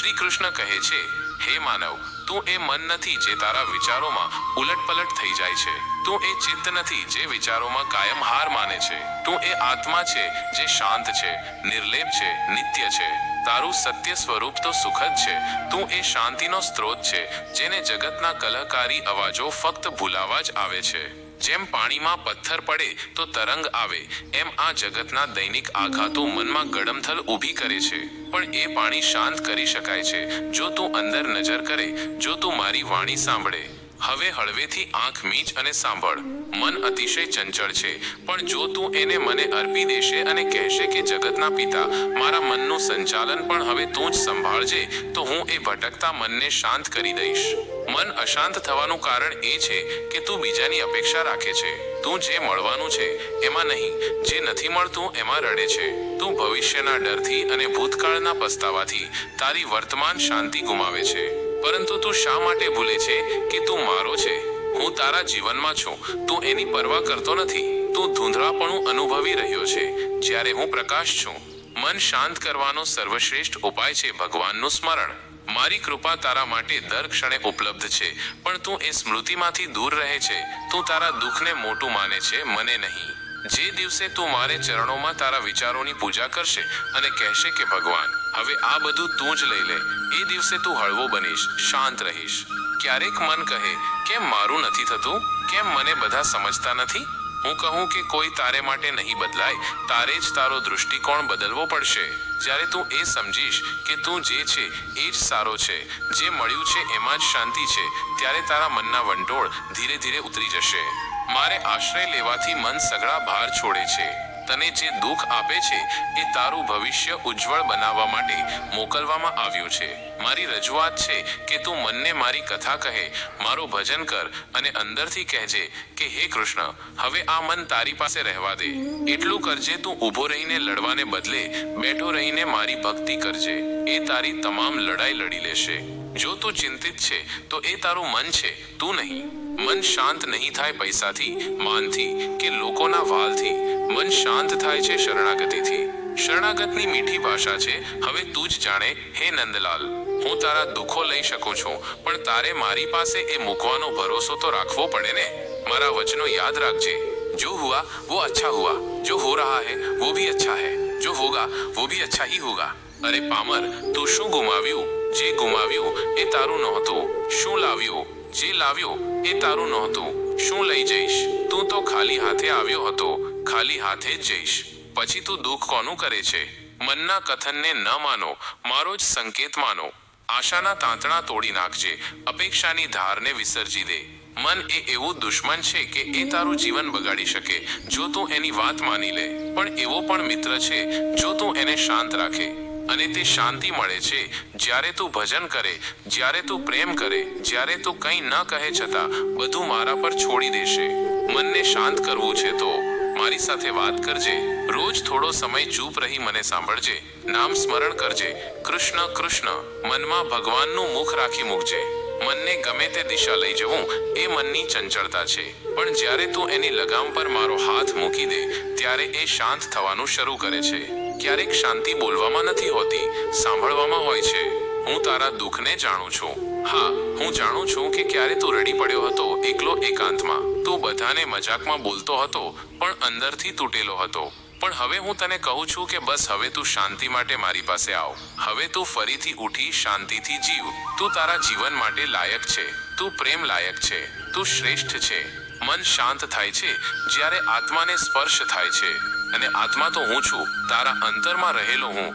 શ્રી કૃષ્ણ કહે છે, હે માનવ, તું એ મન નથી જે તારા વિચારોમાં ઉલટપલટ થઈ જાય છે. તું એ ચિત્ત નથી જે વિચારોમાં કાયમ હાર માને છે. તું એ આત્મા છે જે શાંત છે, નિર્લેપ છે, નિત્ય છે. તારું સત્ય સ્વરૂપ તો સુખદ છે. તું એ શાંતિનો સ્ત્રોત છે, જેને જગતના કલહકારી અવાજો ફક્ત ભૂલાવા જ આવે છે. જેમ પાણીમાં પથ્થર પડે તો તરંગ આવે, એમ આ જગતના દૈનિક આઘાતો મનમાં ગડમથલ ઊભી કરે છે. પણ એ પાણી શાંત કરી શકાય છે. જો તું અંદર નજર કરે, જો તું મારી વાણી સાંભળે. હવે હળવેથી આંખ મીચ અને સાંભળ. મન અતિશય ચંચળ છે, પણ જો તું એને મને અર્પી દેશે અને કહેશે કે જગતના પિતા, મારા મનનું સંચાલન પણ હવે તું જ સંભાળજે, તો હું એ ભટકતા મનને શાંત કરી દઈશ. મન અશાંત થવાનું કારણ એ છે કે તું બીજાની અપેક્ષા રાખે છે. તું જે મળવાનું છે, એમાં નહીં, જે નથી મળતું, એમાં રડે છે. તું ભવિષ્યના ડરથી અને ભૂતકાળના પસ્તાવાથી તારી વર્તમાન શાંતિ ગુમાવે છે. પરંતુ તું શા માટે ભૂલે છે કે તું મારો છે? હું તારા જીવનમાં છું. તું એની પરવા કરતો નથી. તું ધૂંધળાપણું અનુભવી રહ્યો છે. જ્યારે હું પ્રકાશ છું, મન શાંત કરવાનો સર્વશ્રેષ્ઠ ઉપાય છે ભગવાનનું સ્મરણ. મારી કૃપા તારા માટે દર ક્ષણે ઉપલબ્ધ છે, પણ તું એ સ્મૃતિમાંથી દૂર રહે છે. તું તારા દુઃખને મોટું માને છે, મને નહીં. જે દિવસે તું મારે ચરણોમાં તારા વિચારોની પૂજા કરશે અને કહેશે કે, ભગવાન, હવે આ બધું તું જ લઈ લે. એ દિવસે તું હળવો બનીશ, શાંત રહીશ. ક્યારેક મન કહે, કેમ મારું નથી થતું? કેમ મને બધા સમજતા નથી? હું કહું કે કોઈ તારે માટે નહીં બદલાય. તારે જ તારો દૃષ્ટિકોણ બદલવો પડશે. જ્યારે તું એ સમજીશ કે તું જે છે, એ જ સારો છે. જે મળ્યું છે, એમાં જ શાંતિ છે. ત્યારે તારા મનના વંટોળ ધીરે ધીરે ઉતરી જશે. મારે આશ્રય લેવાથી મન સગળા ભાર છોડે છે. તને જે દુઃખ આપે છે, એ તારું ભવિષ્ય ઉજ્જવળ બનાવવા માટે મોકલવામાં આવ્યું છે. મારી રજૂઆત છે કે તું મનને મારી કથા કહે, મારું ભજન કર અને અંદરથી કહેજે કે, હે કૃષ્ણ, હવે આ મન તારી પાસે રહેવા દે. એટલું કરજે તું ઊભો રહીને લડવાને બદલે બેઠો રહીને મારી ભક્તિ કરજે. એ તારી તમામ લડાઈ લડી લેશે. જો તું ચિંતિત છે, તો એ તારું મન છે, તું નહીં. મન શાંત નહીં થાય પૈસાથી માનથી કે લોકોના વાલથી મન શાંત થાય છે શરણાગતિથી શરણાગતની મીઠી ભાષા છે હવે તું જ જાણે હે નંદલાલ હું તારા દુઃખો લઈ શકું છું પણ તારે મારી પાસે એ મૂકવાનો ભરોસો તો રાખવો પડે ને મારા વચનો યાદ રાખજે જો હુઆ वो अच्छा हुआ जो हो रहा है वो भी अच्छा है जो होगा वो भी अच्छा ही होगा અરે પામર તું શું ગુમાવ્યું જે ગુમાવ્યું એ તારું નહોતું શું લાવ્યું જે લાવ્યો એ તારું નહોતું. શું લઈ જઈશ? તું તો ખાલી હાથે આવ્યો હતો. ખાલી હાથે જ જઈશ. પછી તું દુઃખ કોનું કરે છે? મનના કથનને ન માનો. મારો જ સંકેત માનો. આશાના તાંતણા તોડી નાખજે. અપેક્ષાની ધારને વિસર્જી દે. મન એ એવું દુશ્મન છે કે એ તારું જીવન બગાડી શકે. જો તું એની વાત માની લે. પણ એવો પણ મિત્ર છે. જો તું એને શાંત રાખે. અને તે શાંતિ મળે છે. જ્યારે તું ભજન કરે, જ્યારે તું પ્રેમ કરે, જ્યારે તું કંઈ ન કહે છતાં બધું મારા પર છોડી દેશે. મનને શાંત કરવું છે તો મારી સાથે વાત કરજે. રોજ થોડો સમય ચૂપ રહી મને સાંભળજે. નામ સ્મરણ કરજે. કૃષ્ણ કૃષ્ણ, મનમાં ભગવાનનું મુખ રાખી મૂકજે. મનને ગમે તે દિશા લઈ જવું એ મનની ચંચળતા છે. પણ જ્યારે તું એની લગામ પર મારો હાથ મૂકી દે, ત્યારે એ શાંત થવાનું શરૂ કરે છે. ક્યારેક શાંતિ બોલવામાં નથી હોતી, સાંભળવામાં હોય છે. હું તારા દુઃખને જાણું છું. હા, હું જાણું છું કે ક્યારે તું રડી પડ્યો હતો, એકલો એકાંતમાં. તું બધાને મજાકમાં બોલતો હતો, પણ અંદરથી તૂટેલો હતો. પણ હવે હું તને કહું છું કે બસ હવે તું શાંતિ માટે મારી પાસે આવ. હવે તું ફરીથી ઉઠી શાંતિથી જીવ. તું તારા જીવન માટે લાયક છે. તું પ્રેમ લાયક છે. તું શ્રેષ્ઠ છે. મન શાંત થાય છે, જ્યારે આત્માને સ્પર્શ થાય છે. અને આત્મા તો હું છું, તારા અંતરમાં રહેલો હું.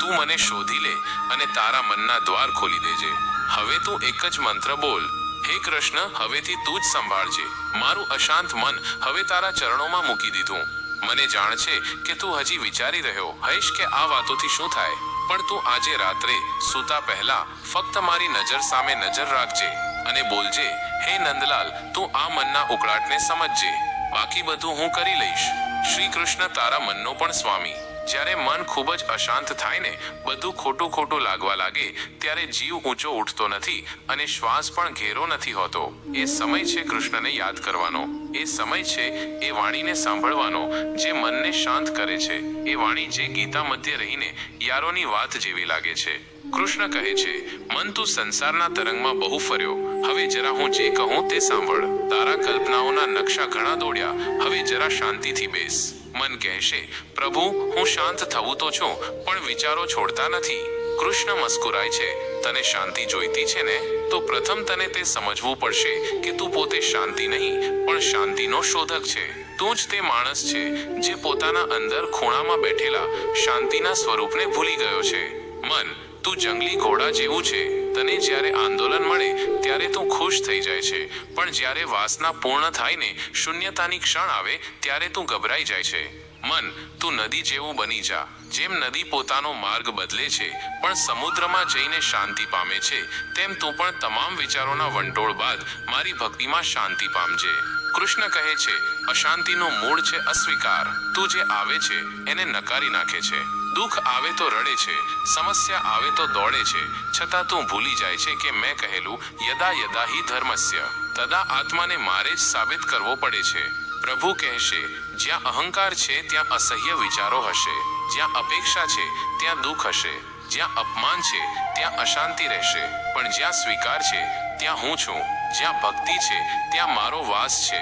તું મને શોધી લે અને તારા મનના દ્વાર ખોલી દેજે. હવે તું એક જ મંત્ર બોલ. હે કૃષ્ણ, હવેથી તું જ સંભાળજે. મારું અશાંત મન હવે તારા ચરણોમાં મૂકી દીધું. મને જાણ છે કે તું હજી વિચારી રહ્યો. હઈશ કે આ વાતોથી શું થાય? પણ તું આજે રાત્રે સૂતા પહેલા ફક્ત મારી નજર સામે નજર રાખજે અને બોલજે, હે નંદલાલ, તું આ મનના ઉકળાટને સમજજે. બાકી બધું હું કરી લઈશ. શ્રી કૃષ્ણ તારા મનનો પણ સ્વામી. જ્યારે મન ખૂબ જ અશાંત થાય ને બધું ખોટું ખોટું લાગવા લાગે, ત્યારે જીવ ઊંચો ઉઠતો નથી અને શ્વાસ પણ ઘેરો નથી હોતો. એ સમય છે કૃષ્ણને યાદ કરવાનો. એ સમય છે એ વાણીને સાંભળવાનો, જે મનને શાંત કરે છે. એ વાણી જે ગીતા મધ્ય રહીને યારોની વાત જેવી લાગે છે. કૃષ્ણ કહે છે, મન તું સંસારના તરંગમાં બહુ ફર્યો. હવે જરા હું જે કહું તે સાંભળ. તારા કલ્પનાઓના નકશા ઘણા દોડ્યા. હવે જરા શાંતિથી બેસ. મન કહેશે પ્રભુ, હું શાંત થવું તો છું, પણ વિચારો છોડતા નથી. કૃષ્ણ મસ્કુરાય છે, તને શાંતિ જોઈતી છે ને? તો પ્રથમ તને તે સમજવું પડશે કે તું પોતે શાંતિ નહીં, પણ શાંતિનો શોધક છે. તું જ તે માણસ છે, જે પોતાના અંદર ખૂણામાં બેઠેલા શાંતિના સ્વરૂપને ભૂલી ગયો છે. મન તું જંગલી ઘોડા જેવું છે. તને જ્યારે આંદોલન મળે, ત્યારે તું ખુશ થઈ જાય છે. પણ જ્યારે વાસના પૂર્ણ થાય ને શૂન્યતાની ક્ષણ આવે, ત્યારે તું ગભરાઈ જાય છે. મન, તું નદી જેવું બની જા, જેમ નદી પોતાનો માર્ગ બદલે છે, પણ સમુદ્રમાં જઈને શાંતિ પામે છે, તેમ તું પણ તમામ વિચારોના વંટોળ બાદ મારી ભક્તિમાં શાંતિ પામજે. કૃષ્ણ કહે છે, અશાંતિનો મૂળ છે અસ્વીકાર. તું જે આવે છે, એને નકારી નાખે છે. દુઃખ આવે તો રડે છે. સમસ્યા આવે તો દોડે છે. છતાં તું ભૂલી જાય છે કે મેં કહેલું યદા યદા હિ ધર્મસ્ય. તદા આત્માને મારે જ સાબિત કરવો પડે છે. પ્રભુ કહેશે, જ્યાં અહંકાર છે, ત્યાં અસહ્ય વિચારો હશે. જ્યાં અપેક્ષા છે, ત્યાં દુઃખ હશે. જ્યાં અપમાન છે, ત્યાં અશાંતિ રહેશે. પણ જ્યાં સ્વીકાર છે, ત્યાં હું છું. જ્યાં ભક્તિ છે, ત્યાં મારો વાસ છે.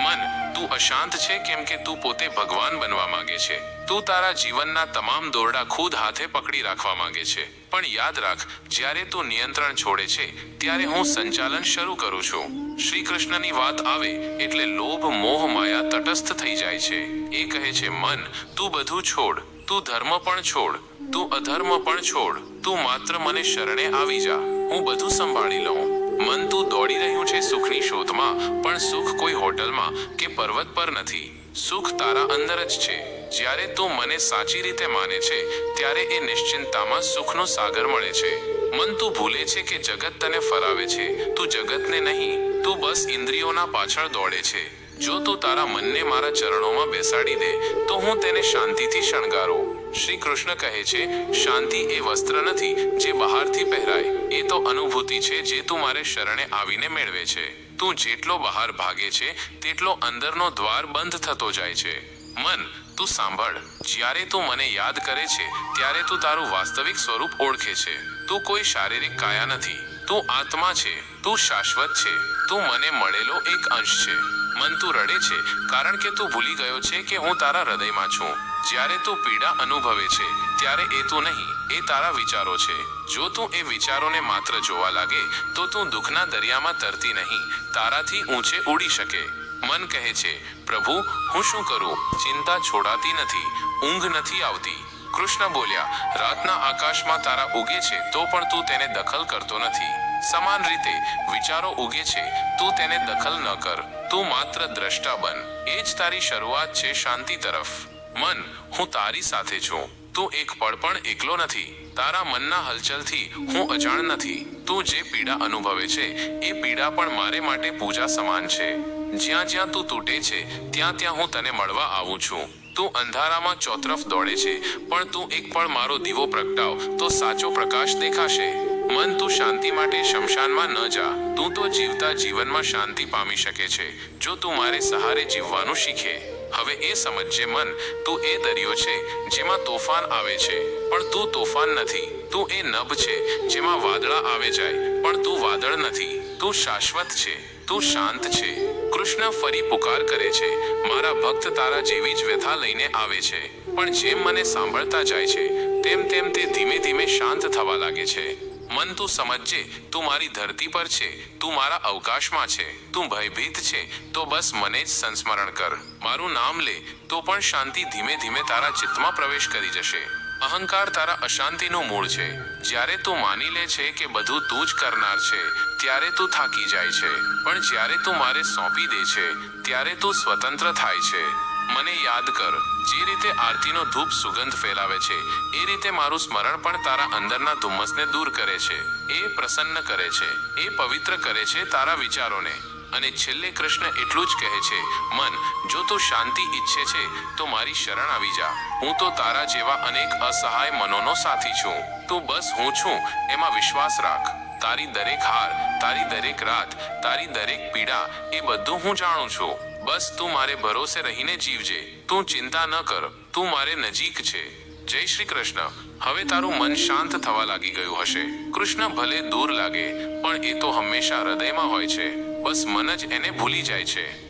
મન, તું અશાંત છે કેમ કે તું પોતે ભગવાન બનવા માંગે છે. તું તારા જીવનના તમામ દોરડા ખુદ હાથે પકડી રાખવા માંગે છે. પણ યાદ રાખ, જ્યારે તું નિયંત્રણ છોડે છે, ત્યારે હું સંચાલન શરૂ કરું છું. શ્રી કૃષ્ણની વાત આવે એટલે લોભ, મોહ, માયા તટસ્થ થઈ જાય છે. એ કહે છે, મન, તું બધું છોડ. તું ધર્મ પણ છોડ. તું અધર્મ પણ છોડ. તું માત્ર મને શરણે આવી જા. હું બધું સંભાળી લઉં. મન તું દોડી રહ્યું છે સુખની શોધમાં, પણ સુખ કોઈ હોટલમાં કે પર્વત પર નથી. સુખ તારા અંદર જ છે. જ્યારે તું મને સાચી રીતે માને છે, ત્યારે એ નિશ્ચિંતામાં સુખનો સાગર મળે છે. મન તું ભૂલે છે કે જગત તને ફરાવે છે. તું જગતને નહીં, તું બસ ઇન્દ્રિયોના પાછળ દોડે છે. જો તું તારા મનને મારા ચરણોમાં બેસાડી દે, તો હું તેને શાંતિથી શણગારું. શ્રી કૃષ્ણ કહે છે, શાંતિ એ વસ્ત્ર નથી જે બહારથી પહેરાય. એ તો અનુભૂતિ છે જે તું મારે શરણે આવીને મેળવે છે. તું જેટલો બહાર ભાગે છે, તેટલો અંદરનો દ્વાર બંધ થતો જાય છે. મન, તું સાંભળ. જ્યારે તું મને યાદ કરે છે, ત્યારે તું તારું વાસ્તવિક સ્વરૂપ ઓળખે છે. તું કોઈ શારીરિક કાયા નથી. તું આત્મા છે. તું શાશ્વત છે. તું મને મળેલો એક અંશ છે. મન તું રડે છે, કારણ કે તું ભૂલી ગયો છે કે હું તારા હૃદયમાં છું. જ્યારે તું પીડા અનુભવે છે, ત્યારે એ તું નહીં, એ તારા વિચારો છે. જો તું એ વિચારોને માત્ર જોવા લાગે, તો તું દુઃખના દરિયામાં તરતી નહીં, તારાથી ઊંચે ઉડી શકે. મન કહે છે, પ્રભુ, હું શું કરું? ચિંતા છોડાતી નથી, ઊંઘ નથી આવતી. કૃષ્ણ બોલ્યા, રાતના આકાશમાં તારા ઉગે છે, તો પણ તું તેને દખલ કરતો નથી. સમાન રીતે, વિચારો ઉગે છે, તું તેને દખલ ન કર. તું માત્ર દ્રષ્ટા બન. એ જ તારી શરૂઆત છે શાંતિ તરફ. મન, હું તારી સાથે છું. તું એક પળ પણ એકલો નથી. તારા મનના હલચલથી હું અજાણ નથી. તું જે પીડા અનુભવે છે, એ પીડા પણ મારે માટે પૂજા સમાન છે. જ્યાં જ્યાં તું તૂટે છે, ત્યાં ત્યાં હું તને મળવા આવું છું. તું અંધારામાં ચોતરફ દોડે છે, પણ તું એક પણ મારો દીવો પ્રગટાવ, તો સાચો પ્રકાશ દેખાશે. મન તું શાંતિ માટે શમશાનમાં ન જા. તું તો જીવતા જીવનમાં શાંતિ પામી શકે છે. જો તું મારે સહારે જીવવાનું શીખે. હવે એ સમજજે મન, તું એ દરિયો છે, જેમાં તોફાન આવે છે. પણ તું તોફાન નથી, તું એ નભ છે, જેમાં વાદળા આવે જાય. પણ તું વાદળ નથી, તું શાશ્વત છે, તું શાંત છે. કૃષ્ણ ફરી પુકાર કરે છે, મારા ભક્ત તારા જેવી જ વ્યથા લઈને આવે છે. પણ જેમ મને સાંભળતા જાય છે, તેમ તેમ તે ધીમે ધીમે શાંત થવા લાગે છે. મન તું સમજજે, તું મારી ધરતી પર છે, તું મારા અવકાશમાં છે, તું ભયભીત છે, તો બસ મને જ સંસ્મરણ કર. મારું નામ લે, તો પણ શાંતિ ધીમે ધીમે તારા ચિત્તમાં પ્રવેશ કરી જશે. અહંકાર તારા અશાંતિનું મૂળ છે. જ્યારે તું માની લે છે કે બધું તું જ કરનાર છે, ત્યારે તું થાકી જાય છે. પણ જ્યારે તું મારે સોંપી દે છે, ત્યારે તું સ્વતંત્ર થાય છે. મને યાદ કર, જે રીતે આરતીનો ધૂપ સુગંધ ફેલાવે છે, એ રીતે મારું સ્મરણ પણ તારા અંદરના ધુમ્મસને દૂર કરે છે. એ પ્રસન્ન કરે છે, એ પવિત્ર કરે છે તારા વિચારોને. અને છેલ્લે કૃષ્ણ એટલું જ કહે છે, મન, જો તું શાંતિ ઈચ્છે છે, તો મારી શરણ આવી જા. હું તો તારા જેવા અનેક અસહાય મનોનો સાથી છું. તું બસ હું છું, એમાં વિશ્વાસ રાખ. તારી દરેક હાર, તારી દરેક રાત, તારી દરેક પીડા, એ બધું હું જાણું છું. બસ તું મારે ભરોસે રહીને જીવજે. તું ચિંતા ન કર. તું મારે નજીક છે. જય શ્રી કૃષ્ણ. હવે તારું મન શાંત થવા લાગી ગયું હશે. કૃષ્ણ ભલે દૂર લાગે, પણ એ તો હંમેશા હૃદયમાં હોય છે. બસ મન જ એને ભૂલી જાય છે.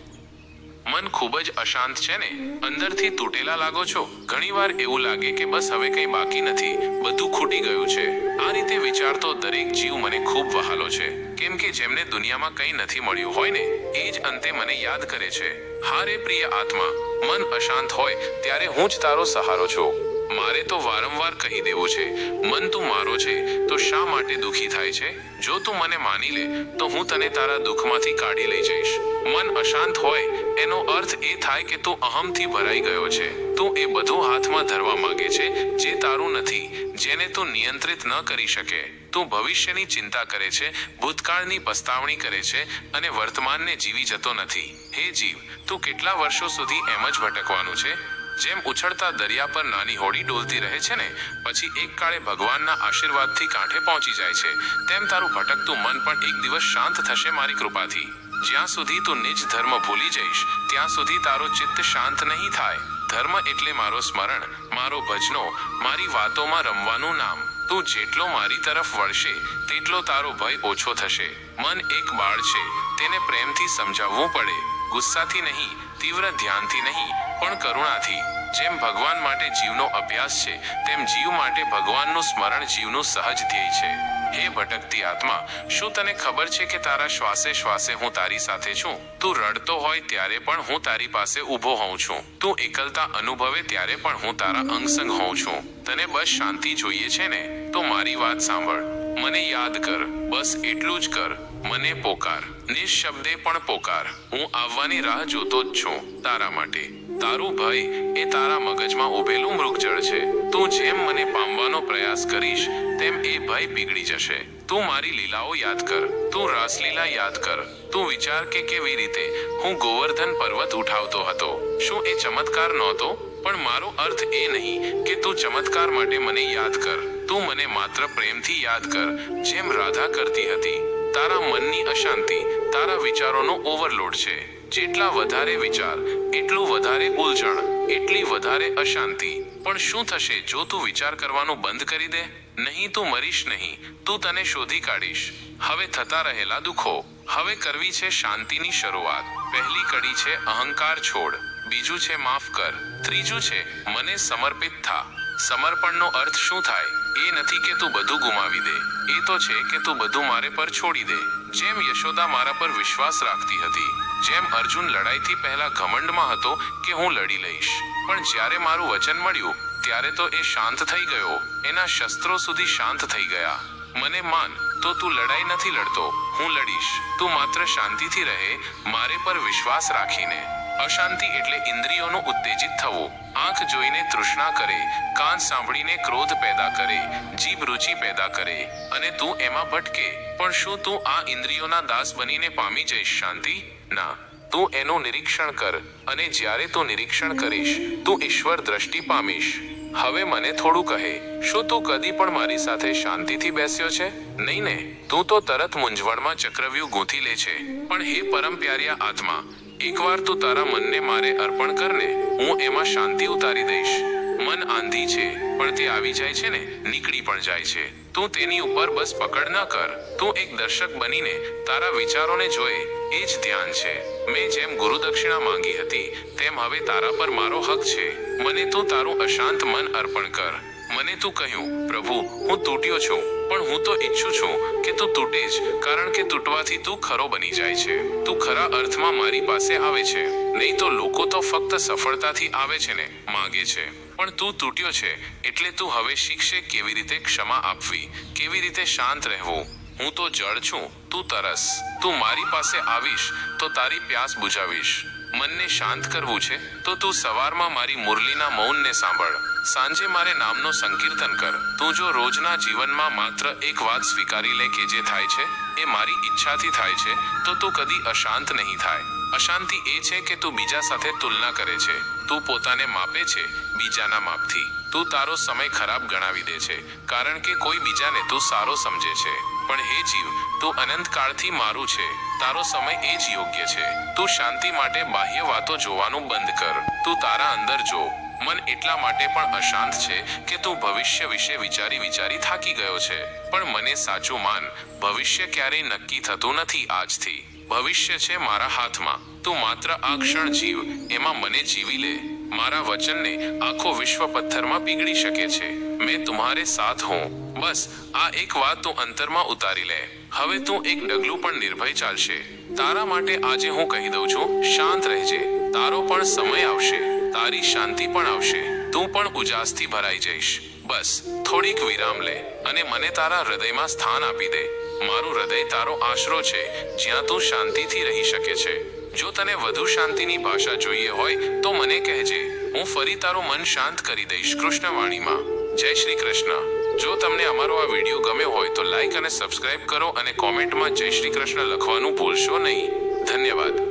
મન ખૂબ જ અશાંત છે ને? અંદરથી તૂટેલા લાગો છો? ઘણીવાર એવું લાગે કે બસ હવે કંઈ બાકી નથી. બધું ખૂટી ગયું છે. આ રીતે વિચારતો દરેક જીવ મને ખૂબ વહાલો છે. કેમ કે જેમને દુનિયામાં કંઈ નથી મળ્યું હોય ને, એ જ અંતે મને યાદ કરે છે. હારે પ્રિય આત્મા, મન અશાંત હોય, ત્યારે હું જ તારો સહારો છું. મારે તો વારંવાર કહી દેવું છે, મન તું મારો છે, તો શા માટે દુખી થાય છે? જો તું મને માની લે, તો હું તને તારા દુઃખમાંથી કાઢી લઈ જઈશ. મન અશાંત હોય, એનો અર્થ એ થાય કે તું અહમથી ભરાઈ ગયો છે. તું એ બધું હાથમાં ધરવા માંગે છે, જે તારું નથી, જેને તું નિયંત્રિત ન કરી શકે. તું ભવિષ્યની ચિંતા કરે છે, ભૂતકાળની પસ્તાવણી કરે છે, અને વર્તમાનને જીવી જતો નથી. હે જીવ, તું કેટલા વર્ષો સુધી એમ જ ભટકવાનું છે? જેમ ઉછળતા દરિયા પર નાની હોડી ડોલતી રહે છે ને, પછી એક કાળે ભગવાનના આશીર્વાદથી કાંઠે પહોંચી જાય છે. તેમ તારું ભટકતું મન પણ એક દિવસ શાંત થશે મારી કૃપાથી. જ્યાં સુધી તું નિજ ધર્મ ભૂલી જઈશ, ત્યાં સુધી તારો ચિત્ત શાંત નહીં થાય. ધર્મ એટલે મારો સ્મરણ, મારો ભજનો, મારી વાતોમાં રમવાનું નામ. તું જેટલો મારી તરફ વળશે, તેટલો તારો ભય ઓછો થશે. મન એક બાળ છે, તેને પ્રેમથી સમજાવવું પડે. ગુસ્સાથી નહીં તીવ્ર ધ્યાનથી નહીં, પણ કરુણાથી. જેમ ભગવાન માટે જીવનો અભ્યાસ છે, તેમ જીવ માટે ભગવાનનું સ્મરણ જીવનું સહજ ધ્યેય છે. હે ભટકતી આત્મા, શું તને ખબર છે કે તારા શ્વાસે શ્વાસે હું તારી સાથે છું? તું રડતો હોય ત્યારે પણ હું તારી પાસે ઊભો હોઉં છું. તું એકલતા અનુભવે ત્યારે પણ હું તારા અંગસંગ હોઉં છું. તને બસ શાંતિ જોઈએ છે ને? તો મારી વાત સાંભળ. મને યાદ કર. બસ એટલું જ કર. મને પોકાર. નિઃશબ્દે પણ પોકાર. હું આવવાની રાહ જોતો જ છું તારા માટે. તારું ભય એ તારા મગજમાં ઉભેલું મૃગજળ છે. તું જેમ મને પામવાનો પ્રયાસ કરીશ, તેમ એ ભય પીગળી જશે. તું મારી લીલાઓ યાદ કર. તું રાસલીલા યાદ કર. તું વિચાર કે કેવી રીતે? હું ગોવર્ધન પર્વત ઉઠાવતો હતો. શું એ ચમત્કાર નહોતો? પણ મારો અર્થ એ નહીં કે તું ચમત્કાર માટે મને યાદ કર. તું મને માત્ર પ્રેમથી યાદ કર, જેમ રાધા કરતી હતી. તારા મનની અશાંતિ, તારા વિચારોનો ઓવરલોડ છે. જેટલા વધારે વિચાર, એટલું વધારે ઉલઝણ, એટલી વધારે અશાંતિ. પણ શું થશે જો તું વિચાર કરવાનું બંધ કરી દે? નહીં તું મરીશ નહીં, તું તને શોધી કાઢીશ. હવે થતા રહેલા દુઃખો, હવે કરવી છે શાંતિની શરૂઆત. પહેલી કડી છે અહંકાર છોડ, બીજું છે માફ કર, ત્રીજું છે મને સમર્પિત થા. સમર્પણનો અર્થ શું થાય? એ નથી કે તું બધું ગુમાવી દે. એ તો છે કે તું બધું મારે પર છોડી દે. જેમ યશોદા મારા પર વિશ્વાસ રાખતી હતી, જેમ અર્જુન લડાઈથી પહેલા ઘમંડમાં હતો કે હું લડી લઈશ. પણ જ્યારે મારું વચન મળ્યું, ત્યારે તો એ શાંત થઈ ગયો. એના શસ્ત્રો સુધી શાંત થઈ ગયા. મને માન, તો તું લડાઈ નથી લડતો. હું લડીશ. તું માત્ર શાંતિથી રહે, મારે પર વિશ્વાસ રાખીને. અશાંતિ એટલે ઇન્દ્રિયોનું ઉત્તેજિત થવું. આંખ જોઈને તૃષ્ણા કરે, કાન સાંભળીને ક્રોધ પેદા કરે, જીભ રુચિ પેદા કરે. અને તું એમાં ભટકે, પણ શું તું આ ઇન્દ્રિયોના દાસ બનીને પામી જઈશ, શાંતિ? ના. તું એનું નિરીક્ષણ કર, અને જ્યારે તું નિરીક્ષણ કરીશ, તું ઈશ્વર દ્રષ્ટિ પામીશ. હવે મને થોડું કહે, શું તું કદી પણ મારી સાથે શાંતિથી બેસ્યો છે? નહીં ને. તું તો તરત મૂંઝવણમાં ચક્રવ્યૂહ ગૂંથી લે છે. પણ હે પરમ પ્યાર્યા આત્મા એકવાર તું તારા મનને મારે અર્પણ કરને, હું એમાં શાંતિ ઉતારી દઈશ. મન આંધી છે, પણ તે આવી જાય છે ને, નીકળી પણ જાય છે. તું તેની ઉપર બસ પકડ ન કર. તું એક દર્શક બનીને તારા વિચારોને જોઈ એ જ ધ્યાન છે. મેં જેમ ગુરુ દક્ષિણા માંગી હતી, તેમ હવે તારા પર મારો હક છે. મને તું તારું અશાંત મન અર્પણ કર. મને તું કહ્યું, પ્રભુ, હું તૂટ્યો છું, પણ હું તો ઈચ્છું છું કે તું તૂટે જ, કારણ કે તૂટવાથી તું ખરો બની જાય છે. તું ખરા અર્થમાં મારી પાસે આવે છે. નહીં તો લોકો તો ફક્ત સફળતાથી આવે છે ને, માગે છે. પણ તું તૂટ્યો છે, એટલે તું હવે શીખશે કેવી રીતે ક્ષમા આપવી, કેવી રીતે શાંત રહેવું હું તો જળ છું, તું તરસ. તું મારી પાસે આવીશ, તો તારી પ્યાસ બુજાવીશ. મનને શાંત કરવું છે, તો તું સવારમાં મારી મુરલીના મૌનને સાંભળ. સાંજે મારે નામનો સંકીર્તન કર. તું જો રોજના જીવનમાં માત્ર એક વાત સ્વીકારી લે કે જે થાય છે, એ મારી ઈચ્છાથી થાય છે, તો તું કદી અશાંત નહીં થાય. અશાંતિ એ છે કે તું બીજા સાથે તુલના કરે છે. તું પોતાને માપે છે, બીજાના માપથી. તું તારો સમય ખરાબ ગણાવી દે છે, કારણ કે કોઈ બીજાને તું સારો સમજે છે. પણ હે જીવ, તું અનંતકાળથી મારું છે, તારો સમય એ જ યોગ્ય છે. તું શાંતિ માટે બાહ્ય વાતો જોવાનું બંધ કર. તું તારા અંદર જો. મન એટલા માટે પણ અશાંત છે કે તું ભવિષ્ય વિશે વિચારી વિચારી થાકી ગયો છે. પણ મને સાચું માન, ભવિષ્ય ક્યારેય નક્કી થતું નથી આજથી. ભવિષ્ય છે મારા હાથમાં. તું માત્ર આ ક્ષણ જીવ, એમાં મને જીવી લે. મારા વચનને આખો વિશ્વ પથ્થરમાં પીગળી શકે છે. મેં તુમ્હારે સાથ હું. બસ, આ એક વાત તું અંતરમાં ઉતારી લે. હવે તું એક ડગલું પણ નિર્ભય ચાલશે. તારા માટે આજે હું કહી દઉં છું, શાંત રહેજે. તારો પણ સમય આવશે. તારી શાંતિ પણ આવશે. તું પણ ઉજાસથી ભરાઈ જઈશ. બસ, થોડીક વિરામ લે અને મને તારા હૃદયમાં સ્થાન આપી દે. મારું હૃદય તારો આશરો છે, જ્યાં તું શાંતિથી રહી શકે છે. જો તને વધુ શાંતિની ભાષા જોઈએ હોય, તો મને કહેજે. હું ફરી તારું મન શાંત કરી દઈશ કૃષ્ણવાણીમાં. જય શ્રી કૃષ્ણ. જો તમને અમારો આ વીડિયો ગમ્યો હોય, તો લાઈક અને સબસ્ક્રાઇબ કરો અને કોમેન્ટમાં જય શ્રી કૃષ્ણ લખવાનું ભૂલશો નહીં. ધન્યવાદ.